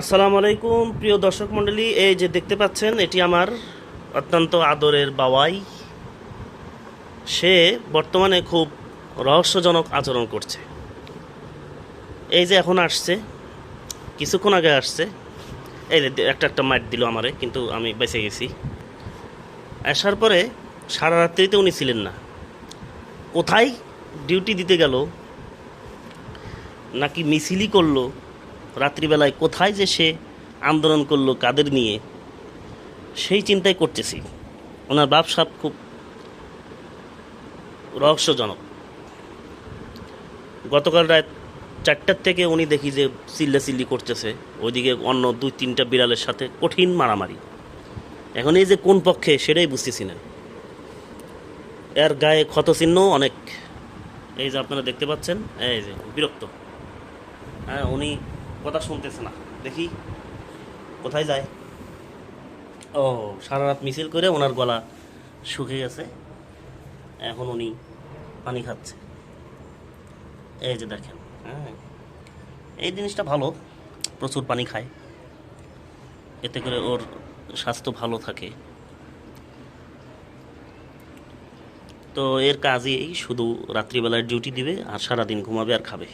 আসসালামু আলাইকুম, প্রিয় দর্শক মণ্ডলী, এই যে দেখতে পাচ্ছেন, এটি আমার অত্যন্ত আদরের বাবাই। সে বর্তমানে খুব রহস্যজনক আচরণ করছে। এই যে এখন আসছে, কিছুক্ষণ আগে আসছে। এই যে একটা একটা মাইট দিল আমারে, কিন্তু আমি বেঁচে গেছি। আসার পরে সারা রাত্রিতে উনি ছিলেন না। কোথায় ডিউটি দিতে গেল, নাকি মিছিলই করল রাত্রিবেলায় কোথায় যে সে আন্দোলন করল কাদের নিয়ে, সেই চিন্তাই করতেছি। ওনার ব্যবসাপ খুব রহস্যজনক। গতকাল রাত চারটার থেকে উনি দেখি যে চিল্লা চিল্লি করতেছে, ওইদিকে অন্য দুই তিনটা বিড়ালের সাথে কঠিন মারামারি। এখন এই যে কোন পক্ষে, সেটাই বুঝতেছি না। এর গায়ে ক্ষতচিহ্ন অনেক। এই যে আপনারা দেখতে পাচ্ছেন, এই যে বিরক্ত। হ্যাঁ উনি কথা শুনতেছে না। দেখি, কোথায় যায়? ও সারা রাত মিছিল করে ওনার গলা শুকিয়ে গেছে। এখন উনি পানি খাচ্ছে। এই যে দেখেন হ্যাঁ এই জিনিসটা ভালো, প্রচুর পানি খায়। এতে করে ওর স্বাস্থ্য ভালো থাকে। তো এর কাজেই শুধু রাত্রিবেলায় ডিউটি দিবে আর সারাদিন ঘুমাবে আর খাবে।